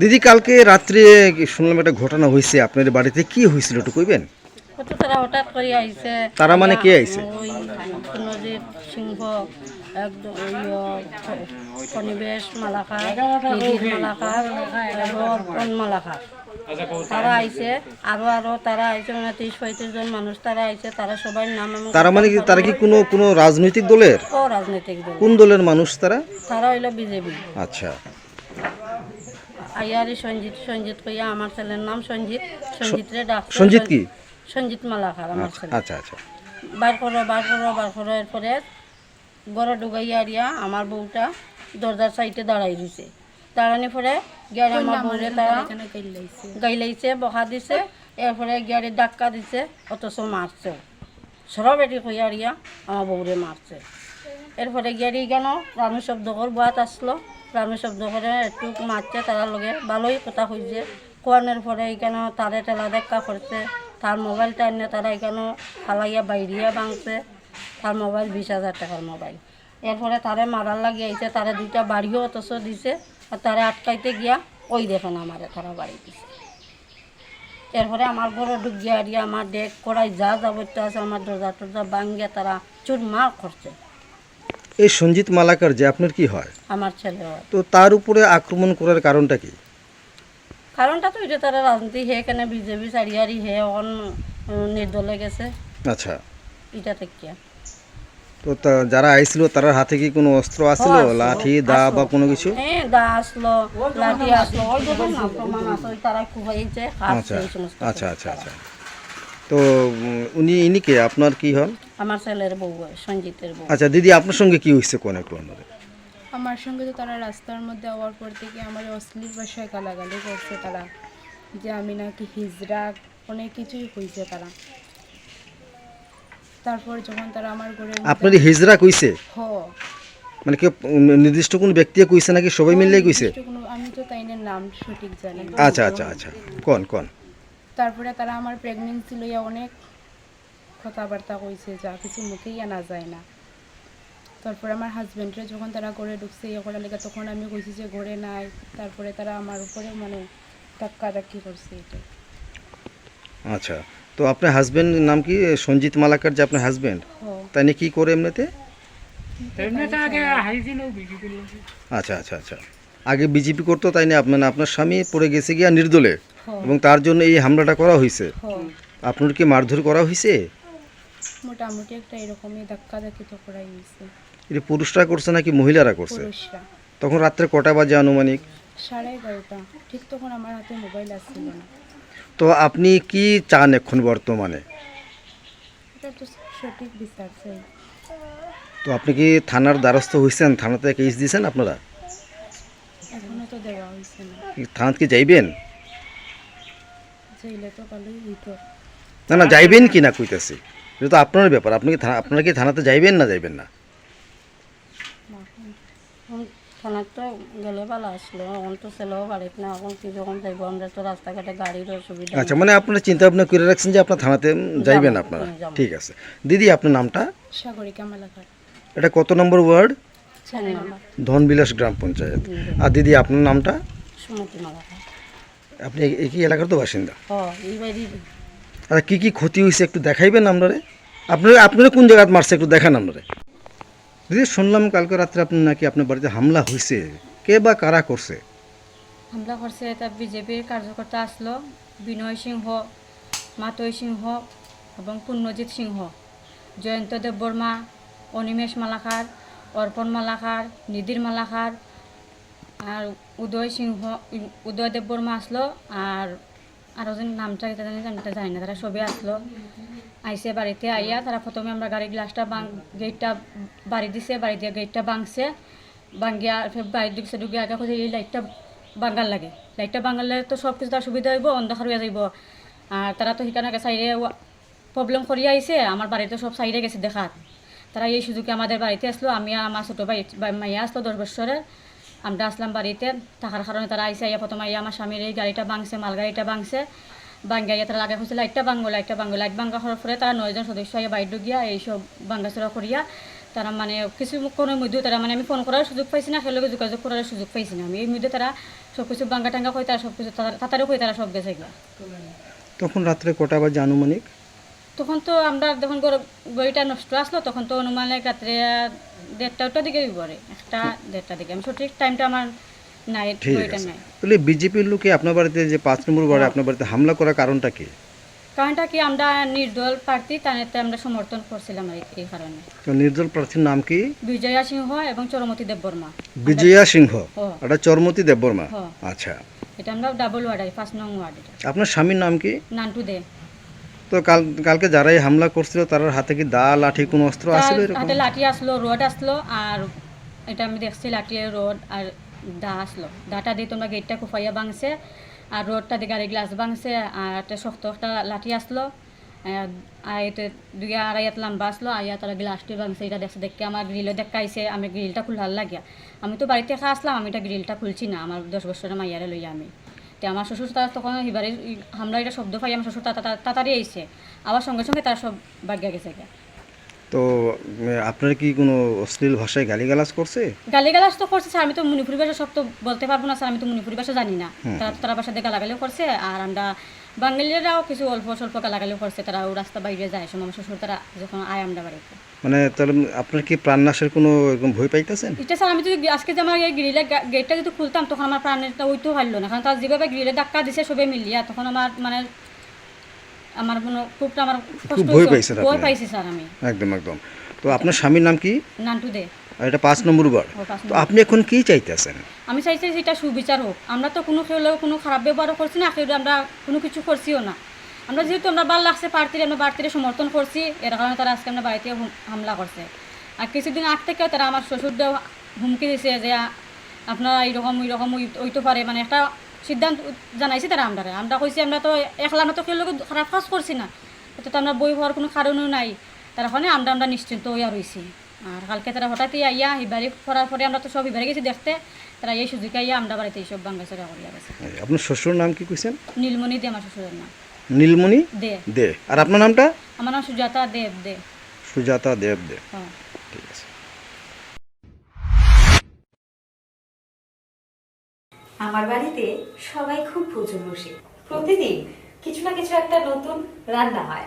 দিদি কালকে রাত্রে শুনলাম একটা ঘটনা হয়েছে। আপনার বাড়িতে কি হয়েছিল একটু কইবেন? তারা হঠাৎ করে আইছে। তারা মানে কে আইছে? ওই সিংহ একদম তারা আইছে আরও আরও তারা আইছে মানে ত্রিশ পঁয়ত্রিশ জন মানুষ তারা আইছে তারা সবাই নাম তারা মানে কি তারা কি কোনো কোনো রাজনৈতিক দলের? ও রাজনৈতিক দল কোন দলের মানুষ তারা? তারা হইল বিজেপি। আচ্ছা। আইয়ারি সঞ্জিত সঞ্জিত কইয়া আমার ছেলের নাম সঞ্জিত। সঞ্জিত রে ডাক সঞ্জিত কি? সঞ্জিত মালাকার আমার ছেলে। আচ্ছা আচ্ছা। বার করো বার করো বার করো এরপরে গড়ে ঢুকাইয়া দিয়া আমার বউটা দরজার সাইডে দাঁড়াই দিছে দাঁড়ানি পরে গিয়ারে আমার বউরে তারা গাইলাইছে বহা দিছে এরপরে গিয়ারে ডাক্কা দিছে অথচ মারছে। সরব এটি কইয়া রিয়া আমার বউরে মারছে। এরপরে গিয়ারি কেন? রানু শব্দ কর বাত আসলো। রানু শব্দ করে, একটু মারছে তার লগে ভালোই কথা হয়েছে কোয়ানোর পরে এখানে তারে টেলা দেখা করছে। তার মোবাইলটা এনে তারা এখানে ফালাইয়া বাইরিয়া ভাঙছে। তার মোবাইল বিশ হাজার টাকার মোবাইল এরপরে তারে মারার লাগিয়ে আইছে, তারে দুইটা বাড়িও অথচ দিছে। আর তারে আটকাইতে গিয়া ওই দেখেন আমারে তারা বাড়ি দিছে। এরপরে আমার ঘরে ঢুকিয়ে আমার ডেক করাই যা যাবতীয় আছে, আমার দরজা টরজা ভাঙ্গিয়া তারা চুর মার করছে। এই সঞ্জিত মালাকার যে আপনার কি হয়? আমার ছেলে হয়। তো তার উপরে আক্রমণ করার কারণটা কি? কারণটা তো এটা তারা রাজনীতি হে কেন বিজেপি চারিয়ারি হে অন নির্দলে গেছে। আচ্ছা। এটা থেকে তো তা- যারা আইছিল তার হাতে কি কোনো অস্ত্র আসলো, লাঠি দা বা কোনো কিছু? হ্যাঁ দা আসলো লাঠি আসলো তারা আচ্ছা আচ্ছা আচ্ছা আচ্ছা। তো উনি ইনি কে? আপনার কি হন? আমার ছেলের বউ সঞ্জিতের বউ। আচ্ছা দিদি আপনার সঙ্গে কি হয়েছে কোন একটু অন্যরে আমার সঙ্গে তো তারা রাস্তার মধ্যে আওয়ার পর থেকে আমার অশ্লীল ভাষায় গালাগালি করছে তারা যে আমি নাকি হিজড়া অনেক কিছুই হয়েছে তারা। তারপর যখন তারা আমার ঘরে আপনার এই হিজরা কইছে? হ। মানে কি নির্দিষ্ট কোন ব্যক্তি কইছে নাকি সবাই মিললে কইছে? কোনো আমি তো তাইনের নাম সঠিক জানি আচ্ছা আচ্ছা আচ্ছা। কোন কোন? তারপরে তারা আমার প্রেগনেন্সি লইয়া অনেক কথাবার্তা কইছে যা কিছু মুখেই আনা যায় না। তারপরে আমার হাজব্যান্ডরে যখন তারা ঘরে ঢুকছে ইয়ে করার লেগে তখন আমি কইছি যে ঘরে নাই। তারপরে তারা আমার উপরে মানে ধাক্কা ধাক্কি করছে এটা। আচ্ছা তো আপনার হাজবেন্ড নাম কি? সঞ্জিত মালাকার যে আপনার হাজবেন্ড তাই নিয়ে কি করে এমনিতে? আচ্ছা আচ্ছা আচ্ছা। আগে বিজেপি করতো তাই না? আপনার আপনার স্বামী পড়ে গেছে গিয়া নির্দলে। এবং তার জন্য এই হামলাটা করা হয়েছে আপনার কি মারধর করা হয়েছে মোটামুটি একটা এরকমই ধাক্কা ধাক্কি তো করাই হয়েছে এটা পুরুষরা করছে নাকি মহিলারা করছে? পুরুষরা। তখন রাত্রে কটা বাজে আনুমানিক? সাড়ে এগারোটা। ঠিক তখন আমার হাতে মোবাইল আসছিল না। তো আপনি কি চান এখন বর্তমানে? এটা তো সঠিক বিচার চাই। তো আপনি কি থানার দ্বারস্থ হয়েছেন থানাতে কেস দিয়েছেন আপনারা? এখনও তো দেওয়া হয়েছে না। কি থানাতে কি যাইবেন? চাইলে তো ভালোই হইতো। না না যাইবেন কি না কইতেছি? এটা তো আপনার ব্যাপার। আপনি কি থানা- আপনারা কি থানাতে যাইবেন না যাইবেন না? থানার তো গেলে ভালো আসলো। এখন তো ছেলেও বাড়িত না। এখন কি যখন যাইব আমরা তো রাস্তাঘাটে গাড়ির অসুবিধা আচ্ছা মানে আপনারা চিন্তা ভাবনা করে রাখছেন যে আপনার থানাতে যাইবেন আপনারা। ঠিক আছে। দিদি আপনার নামটা? সাগরিকা মালাকার। এটা কত নম্বর ওয়ার্ড? ধনবিলাস গ্রাম পঞ্চায়েত। আর দিদি আপনার নামটা? সুমতি আপনি এই এলাকার তো বাসিন্দা? এই আর কি কি ক্ষতি হয়েছে একটু দেখাইবেন আপনারে আপনারা আপনারা কোন জায়গায় মারছে একটু দেখান আপনারে দিদি, শুনলাম কালকে রাত্রে আপনার নাকি আপনার বাড়িতে হামলা হয়েছে কে বা কারা করছে? হামলা করছে, এটা বিজেপির কার্যকর্তা আসলো, বিনয় সিংহ মাতৈ সিংহ এবং পূর্ণজিৎ সিংহ, জয়ন্ত দেববর্মা, অনিমেষ মালাকার, অর্পণ মালাকার, নিধির মালাকার, আর উদয় সিংহ, উদয় দেববর্মা আসলো, আর আরও যেন নামটা এটা জানি এটা জানি না, তারা সবে আসলো। আইসে বাড়িতে আইয়া তারা প্রথমে আমরা গাড়ির গ্লাসটা বাং গেটটা বাড়ি দিছে, বাড়ি দিয়ে গেটটা ভাঙছে। ভাঙ্গিয়া বাড়ির দিকে ঢুকে আগে খুঁজে এই লাইটটা বাঙ্গাল লাগে। লাইটটা বাঙ্গালে তো সব কিছু তার সুবিধা হইব, অন্ধকার হয়ে যাইব। আর তারা তো সেখানে সাইডে প্রবলেম করিয়া আইছে। আমার বাড়িতে সব সাইডে গেছে দেখার তারা এই সুযোগে আমাদের বাড়িতে আসলো। আমি আর আমার ছোটো ভাই মাইয়া আসলো দশ বছরের আমরা আসলাম বাড়িতে। থাকার কারণে তারা আইসে আইয়া প্রথম আইয়া আমার স্বামীর এই গাড়িটা ভাঙছে মাল গাড়িটা ভাঙছে। ভাঙ্গা আইয়া তারা আগে খুঁজছে লাইটটা ভাঙবো লাইটটা ভাঙবো লাইট ভাঙ্গা হওয়ার পরে তারা নয়জন সদস্য আইয়া বাইর গিয়া এইসব ভাঙ্গাচোরা করিয়া তারা মানে কিছু কোনো মধ্যেও তারা মানে আমি ফোন করার সুযোগ পাইছি না সেগুলোকে যোগাযোগ করার সুযোগ পাইছি না। আমি এই মধ্যে তারা সব কিছু বাঙ্গা টাঙ্গা হয়ে তারা সব কিছু তাড়াতাড়ি হয়ে তারা সব গেছে গিয়া। তখন রাত্রে কটা বাজে আনুমানিক? তখন তো আমরা যখন গর- গড়িটা নষ্ট আসলো তখন তো অনুমানিক রাত্রে দেড়টাটা দিকে পরে একটা দেড়টা দিকে। আমি সঠিক টাইমটা আমার নাই আছে। নাই। তাহলে বিজেপির লোকে আপনার বাড়িতে যে পাঁচ নম্বর ওয়ার্ডে আপনার বাড়িতে হামলা করার কারণটা কি? কারণটা কি আমরা নির্দল প্রার্থী আমরা সমর্থন করছিলাম এই কারণে। নির্দল প্রার্থীর নাম কি? বিজয়া সিংহ এবং চরমতী দেববর্মা। বিজয়া সিংহ? এটা চরমতি দেববর্মা? হ্যাঁ। আচ্ছা। এটা আমরা ডাবল ওয়ার্ড ফার্স্ট নং ওয়ার্ড আপনার স্বামীর নাম কি? নান্টু দে। তো কাল কালকে যারাই হামলা করছিল তার হাতে কি দা লাঠি কোনো অস্ত্র তার আসছিল এরকম? হাতে লাঠি আসলো রড আসলো আর এটা আমি দেখছি লাঠি রড আর দা আসলো। দাটা দিয়ে তোমরা গেটটা কুফাইয়া ভাঙছে আর রডটা দিয়ে গাড়ি গ্লাস ভাঙছে আর একটা শক্ত একটা লাঠি আসলো আর এতে দুই আড়াই হাত লম্বা আসলো আইয়া তারা গ্লাসটি ভাঙছে এটা দেখছে দেখে আমার গ্রিলও দেখাইছে আমি গ্রিলটা খুলহার লাগিয়া। আমি তো বাড়িতে আসলাম আমি এটা গ্রিলটা খুলছি না আমার দশ বছরের মাইয়ারে লইয়া আমি। তো আমার শ্বশুর তারা তখন এবারে হামলা এটা শব্দ পাই আমার শ্বশুর তাড়াতাড়ি আইছে। আবার সঙ্গে সঙ্গে তারা সব বাগিয়া গেছে তো আপনার কি কোনো অশ্লীল ভাষায় গালিগালাজ করছে? গালিগালাজ তো করছে স্যার আমি তো মণিপুরি ভাষা সব তো বলতে পারব না স্যার আমি তো মণিপুরি ভাষা জানি না। তারা তো তারা ভাষা দিয়ে গালাগালিও করছে আর আমরা বাঙালিরাও কিছু অল্প স্বল্প গালাগালিও করছে তারা ও রাস্তা বাইরে যায় সময় শ্বশুর তারা যখন আয় আমরা বাড়িতে মানে তাহলে আপনার কি প্রাণনাশের কোনো এরকম ভয় পাইতেছেন? এটা স্যার আমি যদি আজকে যে আমার এই গ্রিলের গেটটা যদি খুলতাম তখন আমার প্রাণটা ওইতেও পারল না। কারণ তার যেভাবে গ্রিলে ধাক্কা দিছে সবে মিলিয়া তখন আমার মানে আমার কোনো খুব আমার ভয় পাইছে ভয়? পাইছি স্যার আমি। একদম একদম। তো আপনার স্বামীর নাম কি? নান্টু দে। এটা পাঁচ নম্বর ওয়ার্ড তো আপনি এখন কি চাইতেছেন? আমি চাইছি এটা সুবিচার হোক। আমরা তো কোনো কেউ কোনো খারাপ ব্যবহারও করছি না কেউ আমরা কোনো কিছু করছিও না। আমরা যেহেতু আমরা ভালো লাগছে প্রার্থীর আমরা প্রার্থীর সমর্থন করছি এর কারণে তারা আজকে আমরা বাড়িতে হামলা করছে। আর কিছুদিন আগ থেকে তারা আমার শ্বশুরদেও হুমকি দিছে যে আপনারা এইরকম ওইরকম ওইতে পারে। মানে একটা সিদ্ধান্ত জানাইছে তারা আমরা আমরা কইছি আমরা তো একলা তো কেউ লোক খারাপ কাজ করছি না। তো আমরা বই হওয়ার কোনো কারণও নাই। তার কারণে আমরা আমরা নিশ্চিন্ত হইয়া রয়েছি আর কালকে তারা হঠাৎই আইয়া হিবারি করার পরে আমরা তো সব হিবারে গেছি দেখতে তারা এই সুযোগ আইয়া আমরা বাড়িতে এইসব বাঙ্গাচরা করিয়া গেছে। আপনার শ্বশুর নাম কি কইছেন? নীলমণি দে আমার শ্বশুরের নাম। নীলমণি? দে। দে। আর আপনার নামটা? আমার নাম সুজাতা দেব দে। সুজাতা দেব দে। হ্যাঁ। ঠিক আছে। আমার বাড়িতে সবাই খুব প্রচুর বসে। প্রতিদিন কিছু না কিছু একটা নতুন রান্না হয়।